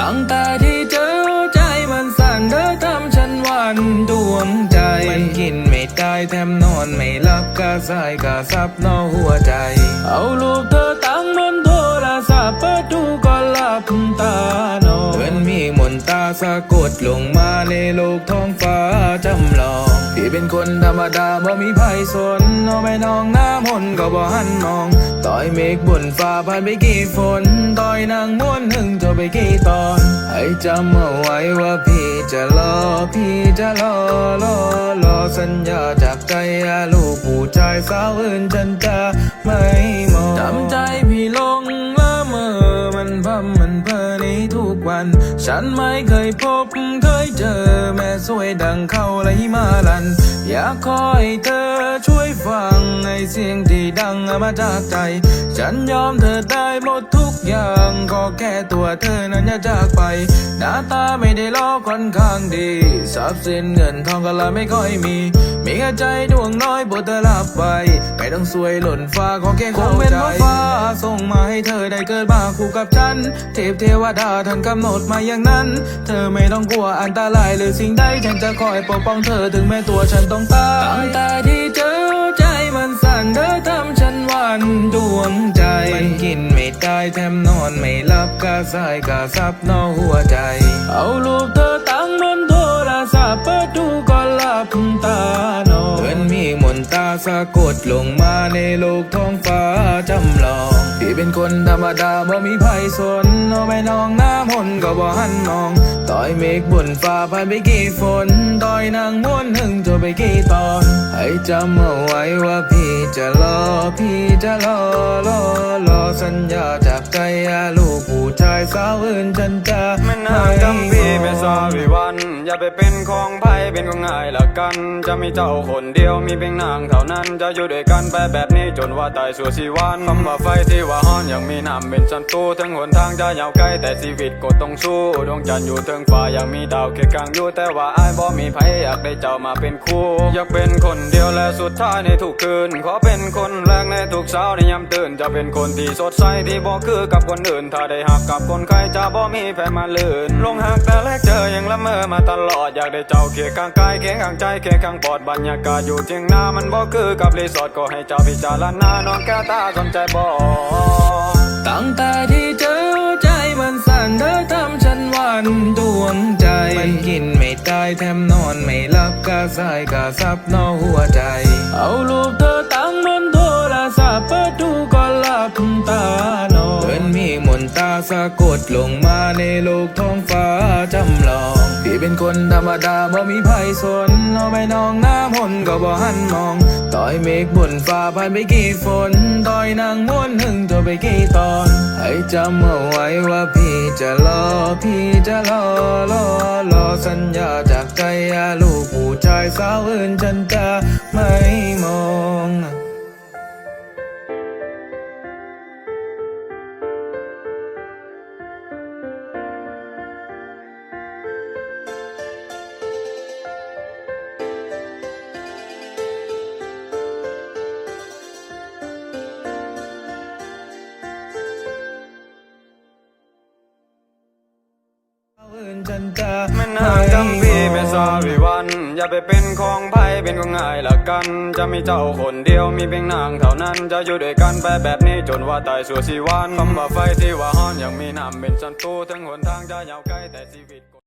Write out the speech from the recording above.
ตั้งแต่ที่เจอใจมันสั่นเธอทำฉันวันดวงใจ มันกินไม่ได้แถมนอนไม่หลับกะสายกะซับนอหัวใจ เอารูปเธอตั้งบนโทรศัพท์เปิดดูก็หลับตานอนเหมือนมีมนตาสะกดลงมาในโลกท้องฟ้าจำลองพี่เป็นคนธรรมดาบ่มีภัยสนน้องไม่น้องหน้ามนก็บ่หันมอง ต่อยเมฆบนฟ้าผ่านไปกี่ฝนต่อยนางม วไปกี่ตอน ให้จำเอาไว้ว่าพี่จะรอ พี่จะรอรอรอสัญญาจากใจลูกผู้ชายสาวอื่นฉันจะไม่มองจำใจพี่ลงละเมอมันพัมมันเพอในทุกวัน ฉันไม่เคยพบเคยเจอแม่สวยดังเขาเลมาลัน อยากคอยเธอช่วยฟัง เสียงที่ดังมาจากใจ ฉันยอมเธอได้หมดทุกอย่างขอแค่ตัวเธอนั้นอย่าจากไป หน้าตาไม่ได้ล้อค่อนข้างดีทรัพย์สินเงินทองก็ละไม่ค่อยมี มีแค่ใจดวงน้อยโปรดเธอรับไปไม่ต้องสวยหล่นฟ้าขอแค่เข้าใจคงเป็นเพราะฟ้าส่งมาให้เธอได้เกิดมาคู่กับฉัน เทพเทวดาท่านกำหนดมาอย่างนั้น เธอไม่ต้องกลัวอันตรายหรือสิ่งใดฉันจะคอยปกป้องเธอถึงแม้ตัวฉันต้องตายตั้งแต่ที่เจอ สั่นเธอทำฉันหวันดวงใจ มันกินไม่ได้แถมนอนไม่หลับกะสายกะซับนอหัวใจ เอารูปากดลงมาในโลกท้องฟ้าจำลอง พี่เป็นคนธรรมดาบ่มีภัยสนน้องไม่น้องหน้ามนก็บ่หันมอง ต่อยเมฆบนฟ้าผ่านไปกี่ฝน ต่อยนางม้วนหนึ่งจบไปกี่ตอน ให้จำเอาไว้ว่าพี่จะรอ พี่จะรอรอรอสัญญาจากใจลูกผู้ชายสาวอื่นฉันจะไม่น่าจำพี่ไม่ทราบวิวัน อย่าไปเป็นของไพ่เป็นของง่ายละกัน จะมีเจ้าคนเดียวมีเพียงนางเท่านั้น จะอยู่ด้วยกันไปแบบนี้จนว่าตายสู่ชีวันคำว่าไฟที่ว่าฮ้อนยังมีน้ำเป็นศัตรูทั้งหนทางจะยาวไกลแต่ชีวิตก็ต้องสู้ดวงจันทร์อยู่เทิงฟ้ายังมีดาวเคียงข้างอยู่แต่ว่าอ้ายบ่มีไผอยากได้เจ้ามาเป็นคู่ อยากเป็นคนเดียวและสุดท้ายในทุกคืน ขอเป็นคนแรกในทุกเช้าในยามตื่นจะเป็นคนที่สดใสที่บ่คือกับคนอื่น ถ้าได้หักกับคนใครจะบ่มีแพ้มาลื่นลงหักแต่แรกเจอยังละเมอมาตลอดอยากได้เจ้าเคียงข้างกายเคียงข้างใจเคียงข้างปอดบรรยากาศอยู่เทียงหน้ามันบ่คือกับรีสอร์ทก็ให้เจ้าพิจารณาน้องแก้วตาสนใจบ่ตั้งแต่ที่เจอหัวใจมันสั่นเธอทำฉันหวันดวงใจ มันกินไม่ได้แถมนอนไม่หลับกะสายกะซับนอหัวใจ เอารูปเธอตั้งบนโทรศัพท์เปิดดูก็หลับตานอนเหมือนมีมนต์ตาสะกดลงมาในโลกท้องฟ้าจำลองพี่ เป็นคนธรรมดาบ่มีภัยสนน้อาไปน้องหน้ามนก็บ่หันมอง ต่อยเมฆบนฟ้าผ่านไปกี่ฝน ต่อยนางม้วนหนึ่งจบไปกี่ตอน ให้จำเอาไว้ว่าพี่จะรอ พี่จะรอรอรอสัญญาจากใจลูกผู้ชายสาวอื่นฉันจะไม่ มันจะไม่น่าจำพี่ไม่ทราบวิวัน อย่าไปเป็นของไพ่เป็นของง่ายละกัน จะมีเจ้าคนเดียวมีเพียงนางเท่านั้น จะอยู่ด้วยกันไปแบบนี้จนว่าตายสัวสีวันคำว่าไฟที่ว่าฮ้อนยังมีน้ำเป็นศันตูทั้งหนทางจะยาวไกลแต่ชีวิต